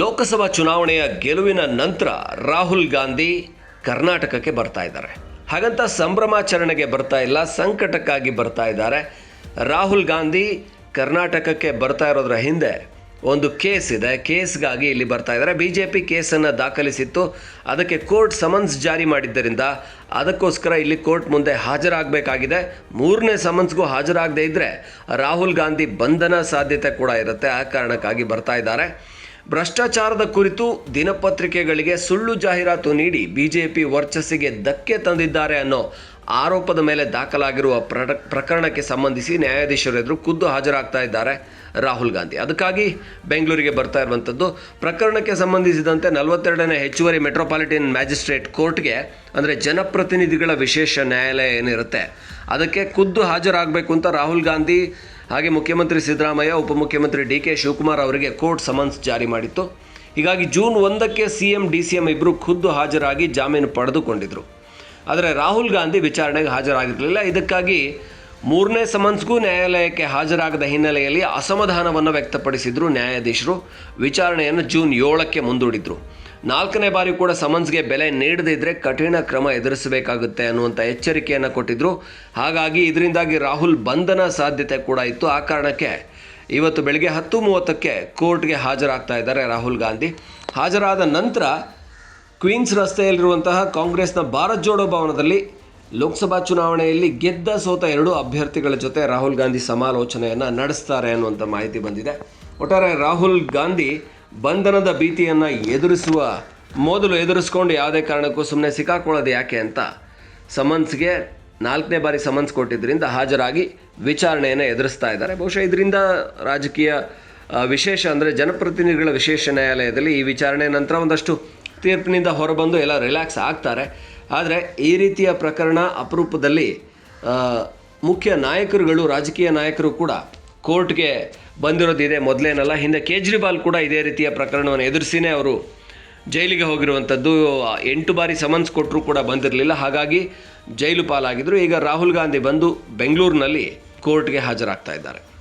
ಲೋಕಸಭಾ ಚುನಾವಣೆಯ ಗೆಲುವಿನ ನಂತರ ರಾಹುಲ್ ಗಾಂಧಿ ಕರ್ನಾಟಕಕ್ಕೆ ಬರ್ತಾ ಇದ್ದಾರೆ. ಹಾಗಂತ ಸಂಭ್ರಮಾಚರಣೆಗೆ ಬರ್ತಾ ಇಲ್ಲ, ಸಂಕಟಕ್ಕಾಗಿ ಬರ್ತಾ ಇದ್ದಾರೆ. ರಾಹುಲ್ ಗಾಂಧಿ ಕರ್ನಾಟಕಕ್ಕೆ ಬರ್ತಾ ಇರೋದ್ರ ಹಿಂದೆ ಒಂದು ಕೇಸ್ ಇದೆ. ಕೇಸ್ಗಾಗಿ ಇಲ್ಲಿ ಬರ್ತಾ ಇದ್ದಾರೆ. ಬಿ ಜೆ ಪಿ ಕೇಸನ್ನು ದಾಖಲಿಸಿತ್ತು. ಅದಕ್ಕೆ ಕೋರ್ಟ್ ಸಮನ್ಸ್ ಜಾರಿ ಮಾಡಿದ್ದರಿಂದ ಅದಕ್ಕೋಸ್ಕರ ಇಲ್ಲಿ ಕೋರ್ಟ್ ಮುಂದೆ ಹಾಜರಾಗಬೇಕಾಗಿದೆ. ಮೂರನೇ ಸಮನ್ಸ್ಗೂ ಹಾಜರಾಗದೇ ಇದ್ದರೆ ರಾಹುಲ್ ಗಾಂಧಿ ಬಂಧನ ಸಾಧ್ಯತೆ ಕೂಡ ಇರುತ್ತೆ. ಆ ಕಾರಣಕ್ಕಾಗಿ ಬರ್ತಾ ಇದ್ದಾರೆ. ಭ್ರಷ್ಟಾಚಾರದ ಕುರಿತು ದಿನಪತ್ರಿಕೆಗಳಿಗೆ ಸುಳ್ಳು ಜಾಹೀರಾತು ನೀಡಿ ಬಿಜೆಪಿ ವರ್ಚಸ್ಸಿಗೆ ಧಕ್ಕೆ ತಂದಿದ್ದಾರೆ ಅನ್ನೋ ಆರೋಪದ ಮೇಲೆ ದಾಖಲಾಗಿರುವ ಪ್ರಕರಣಕ್ಕೆ ಸಂಬಂಧಿಸಿ ನ್ಯಾಯಾಧೀಶರ ಎದುರು ಖುದ್ದು ಹಾಜರಾಗ್ತಾ ಇದ್ದಾರೆ ರಾಹುಲ್ ಗಾಂಧಿ. ಅದಕ್ಕಾಗಿ ಬೆಂಗಳೂರಿಗೆ ಬರ್ತಾ ಇರುವಂಥದ್ದು ಪ್ರಕರಣಕ್ಕೆ ಸಂಬಂಧಿಸಿದಂತೆ ನಲವತ್ತೆರಡನೇ ಹೆಚ್ಚುವರಿ ಮೆಟ್ರೋಪಾಲಿಟನ್ ಮ್ಯಾಜಿಸ್ಟ್ರೇಟ್ ಕೋರ್ಟ್ಗೆ, ಅಂದರೆ ಜನಪ್ರತಿನಿಧಿಗಳ ವಿಶೇಷ ನ್ಯಾಯಾಲಯ ಏನಿರುತ್ತೆ, ಅದಕ್ಕೆ ಖುದ್ದು ಹಾಜರಾಗಬೇಕು ಅಂತ ರಾಹುಲ್ ಗಾಂಧಿ ಹಾಗೆ ಮುಖ್ಯಮಂತ್ರಿ ಸಿದ್ದರಾಮಯ್ಯ, ಉಪಮುಖ್ಯಮಂತ್ರಿ ಡಿ ಕೆ ಶಿವಕುಮಾರ್ ಅವರಿಗೆ ಕೋರ್ಟ್ ಸಮನ್ಸ್ ಜಾರಿ ಮಾಡಿತ್ತು. ಹೀಗಾಗಿ ಜೂನ್ ಒಂದಕ್ಕೆ C M, D C M ಇಬ್ಬರು ಖುದ್ದು ಹಾಜರಾಗಿ ಜಾಮೀನು ಪಡೆದುಕೊಂಡಿದ್ದರು ಆದರೆ ರಾಹುಲ್ ಗಾಂಧಿ ವಿಚಾರಣೆಗೆ ಹಾಜರಾಗಿರಲಿಲ್ಲ. ಇದಕ್ಕಾಗಿ ಮೂರನೇ ಸಮನ್ಸ್ಗೂ ನ್ಯಾಯಾಲಯಕ್ಕೆ ಹಾಜರಾಗದ ಹಿನ್ನೆಲೆಯಲ್ಲಿ ಅಸಮಾಧಾನವನ್ನು ವ್ಯಕ್ತಪಡಿಸಿದ್ರು ನ್ಯಾಯಾಧೀಶರು. ವಿಚಾರಣೆಯನ್ನು ಜೂನ್ ಏಳಕ್ಕೆ ಮುಂದೂಡಿದ್ರು. ನಾಲ್ಕನೇ ಬಾರಿ ಕೂಡ ಸಮನ್ಸ್ಗೆ ಬೆಲೆ ನೀಡದಿದ್ದರೆ ಕಠಿಣ ಕ್ರಮ ಎದುರಿಸಬೇಕಾಗುತ್ತೆ ಅನ್ನುವಂಥ ಎಚ್ಚರಿಕೆಯನ್ನು ಕೊಟ್ಟಿದ್ರು. ಹಾಗಾಗಿ ಇದರಿಂದಾಗಿ ರಾಹುಲ್ ಬಂಧನ ಸಾಧ್ಯತೆ ಕೂಡ ಇತ್ತು. ಆ ಕಾರಣಕ್ಕೆ ಇವತ್ತು ಬೆಳಗ್ಗೆ ಹತ್ತು ಮೂವತ್ತಕ್ಕೆ ಕೋರ್ಟ್ಗೆ ಹಾಜರಾಗ್ತಾ ಇದ್ದಾರೆ ರಾಹುಲ್ ಗಾಂಧಿ. ಹಾಜರಾದ ನಂತರ ಕ್ವೀನ್ಸ್ ರಸ್ತೆಯಲ್ಲಿರುವಂತಹ ಕಾಂಗ್ರೆಸ್ನ ಭಾರತ್ ಜೋಡೋ ಭವನದಲ್ಲಿ ಲೋಕಸಭಾ ಚುನಾವಣೆಯಲ್ಲಿ ಗೆದ್ದ ಸೋತ ಎರಡು ಅಭ್ಯರ್ಥಿಗಳ ಜೊತೆ ರಾಹುಲ್ ಗಾಂಧಿ ಸಮಾಲೋಚನೆಯನ್ನು ನಡೆಸ್ತಾರೆ ಅನ್ನುವಂಥ ಮಾಹಿತಿ ಬಂದಿದೆ. ಒಟ್ಟಾರೆ ರಾಹುಲ್ ಗಾಂಧಿ ಬಂಧನದ ಭೀತಿಯನ್ನು ಎದುರಿಸುವ, ಮೊದಲು ಎದುರಿಸ್ಕೊಂಡು ಯಾವುದೇ ಕಾರಣಕ್ಕೂ ಸುಮ್ಮನೆ ಸಿಕ್ಕಾಕೊಳ್ಳೋದು ಯಾಕೆ ಅಂತ ಸಮನ್ಸ್ಗೆ ನಾಲ್ಕನೇ ಬಾರಿ ಸಮನ್ಸ್ ಕೊಟ್ಟಿದ್ದರಿಂದ ಹಾಜರಾಗಿ ವಿಚಾರಣೆಯನ್ನು ಎದುರಿಸ್ತಾ ಇದ್ದಾರೆ. ಬಹುಶಃ ಇದರಿಂದ ರಾಜಕೀಯ ವಿಶೇಷ ಅಂದರೆ ಜನಪ್ರತಿನಿಧಿಗಳ ವಿಶೇಷ ನ್ಯಾಯಾಲಯದಲ್ಲಿ ಈ ವಿಚಾರಣೆ ನಂತರ ಒಂದಷ್ಟು ತೀರ್ಪಿನಿಂದ ಹೊರಬಂದು ಎಲ್ಲ ರಿಲ್ಯಾಕ್ಸ್ ಆಗ್ತಾರೆ. ಆದರೆ ಈ ರೀತಿಯ ಪ್ರಕರಣ ಅಪರೂಪದಲ್ಲಿ ಮುಖ್ಯ ನಾಯಕರುಗಳು, ರಾಜಕೀಯ ನಾಯಕರು ಕೂಡ ಕೋರ್ಟ್ಗೆ ಬಂದಿರೋದಿದೆ ಮೊದಲೇನಲ್ಲ, ಹಿಂದೆ ಕೇಜ್ರಿವಾಲ್ ಕೂಡ ಇದೇ ರೀತಿಯ ಪ್ರಕರಣವನ್ನು ಎದುರಿಸಿನೇ ಅವರು ಜೈಲಿಗೆ ಹೋಗಿರುವಂಥದ್ದು ಎಂಟು ಬಾರಿ ಸಮನ್ಸ್ ಕೊಟ್ಟರೂ ಕೂಡ ಬಂದಿರಲಿಲ್ಲ. ಹಾಗಾಗಿ ಜೈಲು ಪಾಲಾಗಿದ್ದರು ಈಗ ರಾಹುಲ್ ಗಾಂಧಿ ಬಂದು ಬೆಂಗಳೂರಿನಲ್ಲಿ ಕೋರ್ಟ್ಗೆ ಹಾಜರಾಗ್ತಾ ಇದ್ದಾರೆ.